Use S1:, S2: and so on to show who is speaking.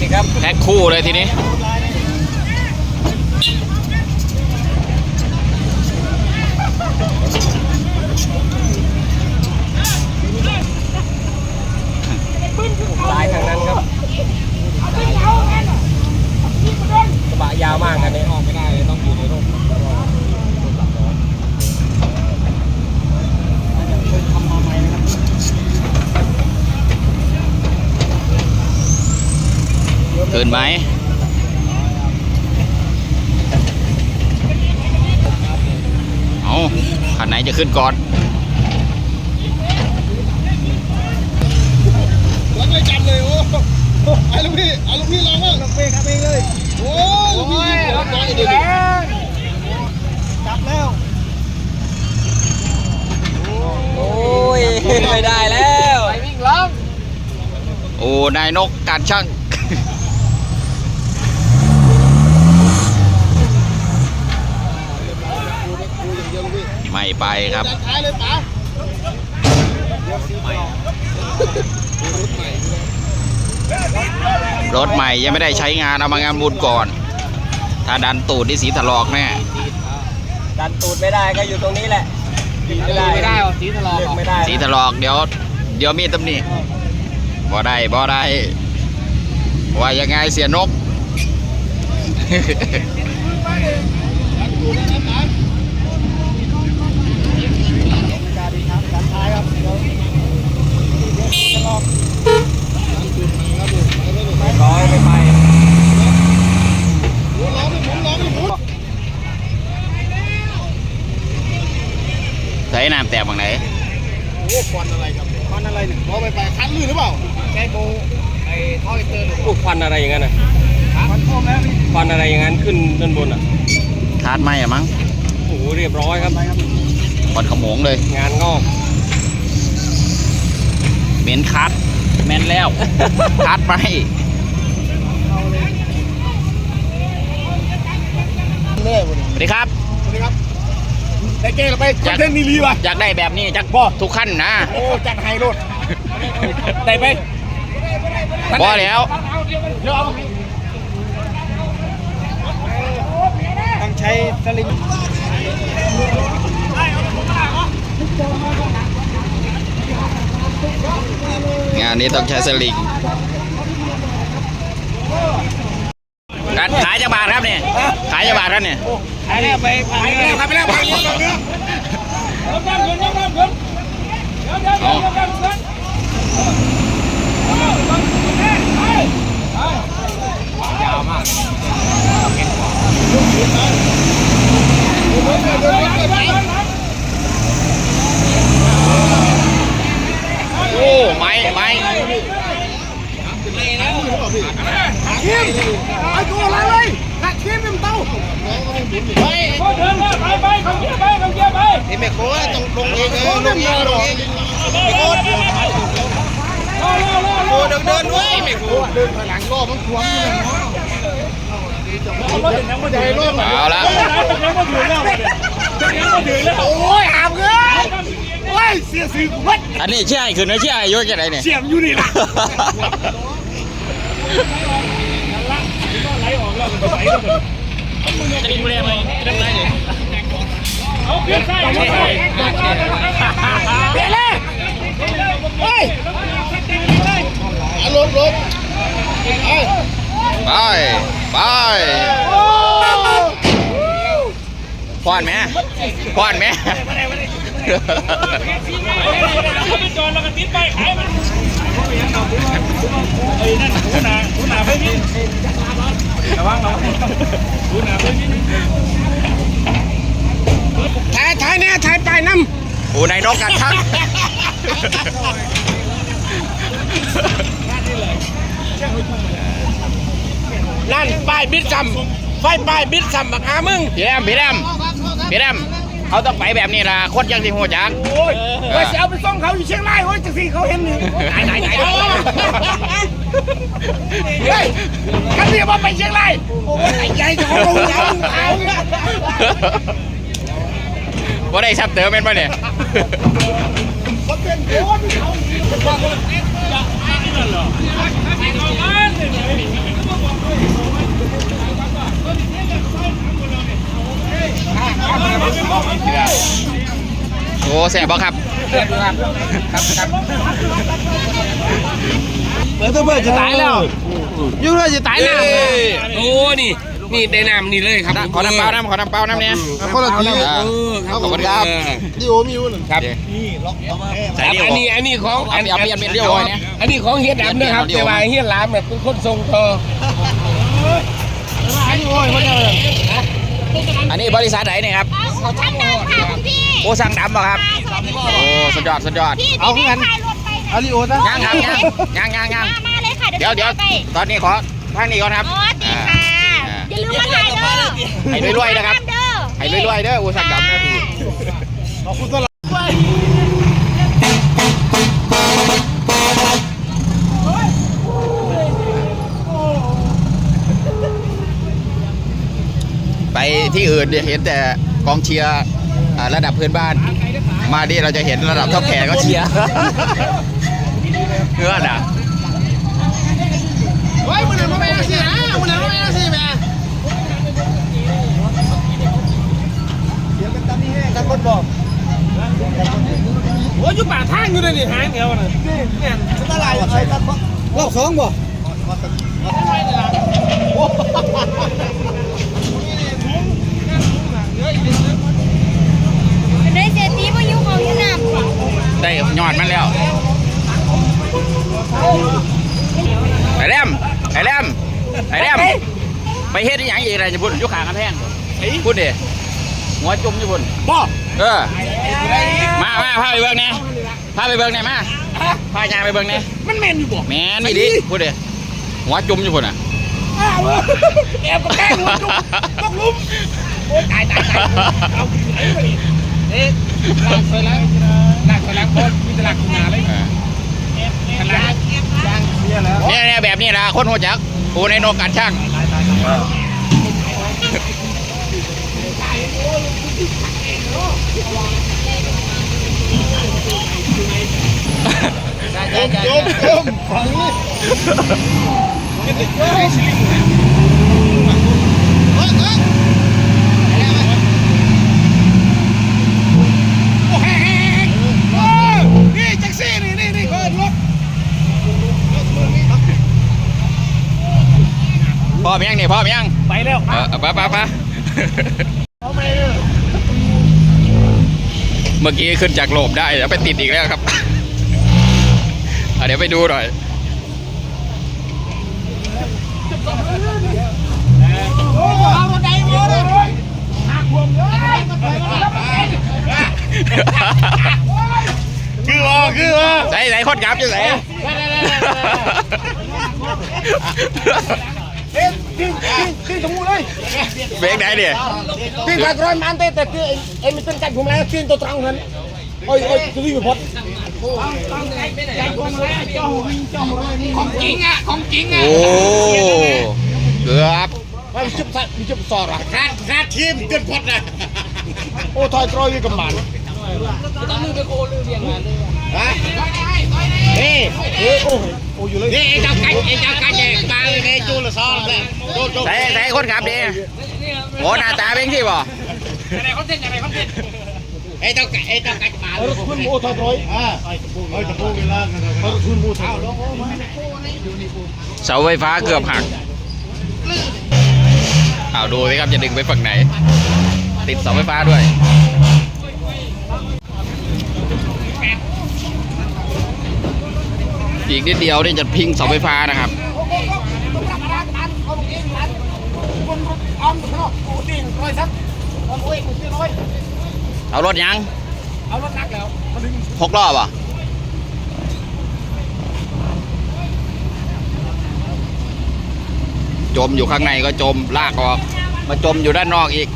S1: สิครับ
S2: แพ็คคู่เลยทีนี้
S1: ลายทางนั้นครับกระบะยาวมากอันนี้ออกไม่ได้เลยต้องอยู่ในร่มทำมาใหม่นะครับ
S2: ขึ้น ไหมเอาคันไหนจะขึ้นก่อน
S3: รถไม่จำเลยโอ้ไอ้ลูกพี่ไอ้ลูกพี่ลองบ้างลูกพี่ครับเองเลย โอ้ยลูกพี่รถน้อยเดี๋ยวจับแล้ว
S1: โอ้ย ไม่ได้แล้วไปวิ่งล้อม
S2: โอ้ นายนกการช่าง ไม่ไปครับ
S3: จัดท้ายเลยป๋า
S2: รถใหม่ยังไม่ได้ใช้งาน เอามางานบุญก่อน ถ้าดันตูดที่สีถลอกแน่
S1: ดันตูดไม่ได้ก็อยู่ตรงนี้แหละไม่ได้ไม่ได้หรอสีทะลอกไม่ได้
S2: สีถลอกเดี๋ยว เดี๋ยวมีตำหนิบ่ได้บ่ได้ว่ายังไงเสียนก
S3: จัดท้ายครับเดี๋ยวจะลอง
S1: ร้อยไม่ไป
S3: หมุนล้อไม่หมุนล้อไม่หมุน
S2: ใส่น้ำแตกบางไหน
S3: โอ้ควันอะไรครับควันอะไรเนี่ยล้อไปไปคันลื่นหรือเปล่าแกโบไอ้ท่อเตอร์
S1: พวกควันอะไรอย่างนั้นอะ
S3: ควันท่อมแล้ว
S1: ควันอะไรอย่างนั้นขึ้นด้านบนอะ
S2: คาดไหมอะมั้ง
S1: โอ้เรียบร้อยครับ
S2: บอดขโมงเลย
S1: งานงอก
S2: เหม็นคัดแม่นแล้วคัดไหม
S3: แน่หมดเลย
S2: สวัสดีครับ
S3: สวัสดีครับได้เก้เราไปคอนเทนต์มีรีว่ะ
S2: อยากได้แบบนี้จักทุกขั้นนะ
S3: โอ้จัดไฮโรดได้ไป
S2: บ่แล้ว
S3: เดี๋ยวเอาต้องใช้สลิง
S2: งานนี้ต้องใช้สลิง การขายจะบาทครับเนี่ยขายจะบาทครับเนี่ย
S3: ขายแล้วไปขายแล้วขายไปแล้วไปแล้ว
S2: เอาโอ้ไม้ไม้
S3: คิมไอ้ตัวอะไรเลยหักคิมเป็นเต้าไปนี่แม่โค้ต้องลงเองเออลงเองลงเองโค้โค้เดินเดินด้วยแม่โค้เดินไปหลังรอบมันขวางอยู่เลยใหญ่รอบ
S2: เอาละ
S3: โอ้ยหามเงินโอ้ยเสียสื่อวัด
S2: อันนี้เชื่อไอ้ขึ้นนะเชื่อไอ้ยศจะไหนเนี่ย
S3: เสียมอยู่นี่นะ เอาไปลี่ยนเลยเฮ้ยอารมณ์ลบเอ้ย
S2: ไปไปป้อนไหมป้อนไหม
S3: ถ่ายถ่ายเนี่ยถ่ายไปน้
S2: โอ้นายนกกันทักำ
S3: นั่นป้ายบิดซ้ำไฟป้ายบิดซ้ำบักหามึง
S2: พี่แรมพี่แรมพี่แรม เขาต้องไปแบบนี้ล่ะคนยังสิหัวจัก
S3: โอ้ยว่าจะเอาไปส่งเขาอยู่เชียงรายโอ้ยจังสิเขาเห็นนี่ไหนไหนไหนเฮ้ยคันเดียวว่าไปเชียงรายโอ้ยไอ้ใหญ่จะเขาลงเขาเขา
S2: ว่าได้ซับเติมเป็นปะเนี่ย โอ้แสบบ่ครับ
S3: เปิดตัวเปิดจะตายแล้วยุ่งเลยจะตายแล้ว
S4: โอ้นี่นี่ได้น้ำนี่เลยครับ
S2: ขอน้ำเปล่าน้ำขอน้ำเปล่าน้ำเนี่ย
S3: คนละที
S2: อ่า
S4: เออครับ
S2: ขอบคุณครับ
S3: ดิโอมิวหนึ่ง
S4: ครับ
S2: ใส่เดียว
S4: อันนี้อันนี้ของ
S2: เอาเอาเปลี่ยนเปลี่ยนเดียวไว้เนี่ย
S4: อันนี้ของเฮียดำนะครับ
S2: เดี๋ยว
S4: แต่ว่าเฮียหลามเนี่ยเป็นคนทรงเธอ
S2: อันนี้บริษัทไหนเนี่ยครับ
S5: เอาช่างดำค่ะคุณพี่
S2: โอ้สั่งดำป่ะครับโอ้สุดยอดสุดยอด
S5: พี่
S3: เอาขึ้นกัน
S5: ถ่ายรถไปนะ
S3: อาริโอนะ
S2: ย่างครับย่างย่างย่างย่าง
S5: มามาเลยค่ะ
S2: เดี๋ยวเดี๋ยว
S5: ไป
S2: ตอนนี้ขอทางนี้ก่อนครับ
S5: อ๋อดีค่ะ
S2: อ่า
S5: อย่าลืมมาถ่ายเด้อ
S2: ให้รวยๆนะครับ
S5: เด้อ
S2: ให้รวยๆเด้อโอ้สั่งดำเด้อพี่
S3: ขอบคุณตลอด
S2: อื่นเนี่ยเห็นแต่กองเชียร์อ่าระดับเพื่อนบ้าน มาดิเราจะเห็นระดับท็อปแขกก็เชียร์ เพื่อนอะ
S3: เฮ้ยมึงหนึ่งมาเป็นสินะมึงหนึ่งมาเป็นสิแม่เดี๋ยวกันตามนี้ให้กันคนบอก
S4: โอ้ยอยู่ป่าทางอยู่เลยนี่หางเดียวน่ะ
S3: เนี่ยจะอะไรใช้กันรอบสองบ่
S5: เป็น ได้เศรษฐีมาอยู่ของอยู่น้ำ
S2: ได้ยอดมันแล้วไอ้แรมไอ้แรมไอ้แรมไปเฮ็ดอหย่างอีกอะไรจะพูดอยุคขางกำแพงพูดดิหัวจุ่มอยู่พุ่น
S3: บ่
S2: เออมามาพาไปเบิ่งเนี่ยพาไปเบิ่งเนี่ยมาพายางไปเบิ่งเนี่ย
S4: มันแม่นอยู่บ่
S2: แม่นนี่ดิพูดดิหัวจุ่มอยู่พุ่นอะ
S4: แอบกับแกล้งหัวจุกต้องลุม โอ้ตายตายตายเอาเอ๊ะหลากไปแล้วหลากไปแล้วคนมีแต่ลากขึ้นมาเลยขนาดย่างเสียแล้ว
S2: เนี่ยเนี่ยแบบนี้นะคนหัวจักปูในโนกการช่างใช่ใช่ใช่
S3: จมจมฝั่งนี้เฮ้ยเฮ้ยโอ้แห้งโอ้นี่แท็กซี่นี่นี่นี่เปิดรถ
S2: พ่อมยังนี่พ่อมยัง
S4: ไปแล้ว
S2: เออไปไปไปเมื่อกี้ขึ้นจากโลบได้แล้วไปติดอีกแล้วครับอะเดี๋ยวไปดูหน่อย
S3: คือว่าคือว่า
S2: ไหนไหนคนขับอยู่ไหน
S3: ที่ตรงนู้นเลย
S2: เบรกไหนเนี่ย
S4: ที่ขัดร้อยมันเต้แต่ที่เอ็มเป็นกันผมแล้วที่ตัวตรังนั้นโอ้ยโอ้ยจะวิ่งไปพดของจริงอะของจริงอะ
S2: โอ้เกือบ
S4: มันจุบสัตว์จุบสอดอะขาดขาดทีมเกินพดนะโอ้ถอยตรอยกับมันต้องลืมไปโคลืมเรียงงานเลยเฮ้เฮ้โอ้โอ้อยู่เลย นี่เจ้าไก่เจ้าไก่แจกมาเลยในจูละซ้อนเลยโจโจ
S2: ใส่ใส่คนขับดิโอ้หน้าตาเป็นที่บ่
S4: อะไรเขาเต้นอะไรเขาเต้นไอ้เจ้าไก่ไอ้เจ้าไก่มา
S3: เอารถคุณโม่ถอยถอยอ่าเอาจะพูดเวลาเอารถคุณโม่ถอย
S2: เสาไฟฟ้าเกือบหักเอาดูสิครับจะดึงไปฝั่งไหน ติดเสาไฟฟ้าด้วย อีกนิดเดียวนี่จะพิงเสาไฟฟ้านะครับเอารถยัง
S4: เอารถนักแล้ว
S2: หกรอบอะจมอยู่ข้างในก็จมลากออก มาจมอยู่ด้านนอกอีก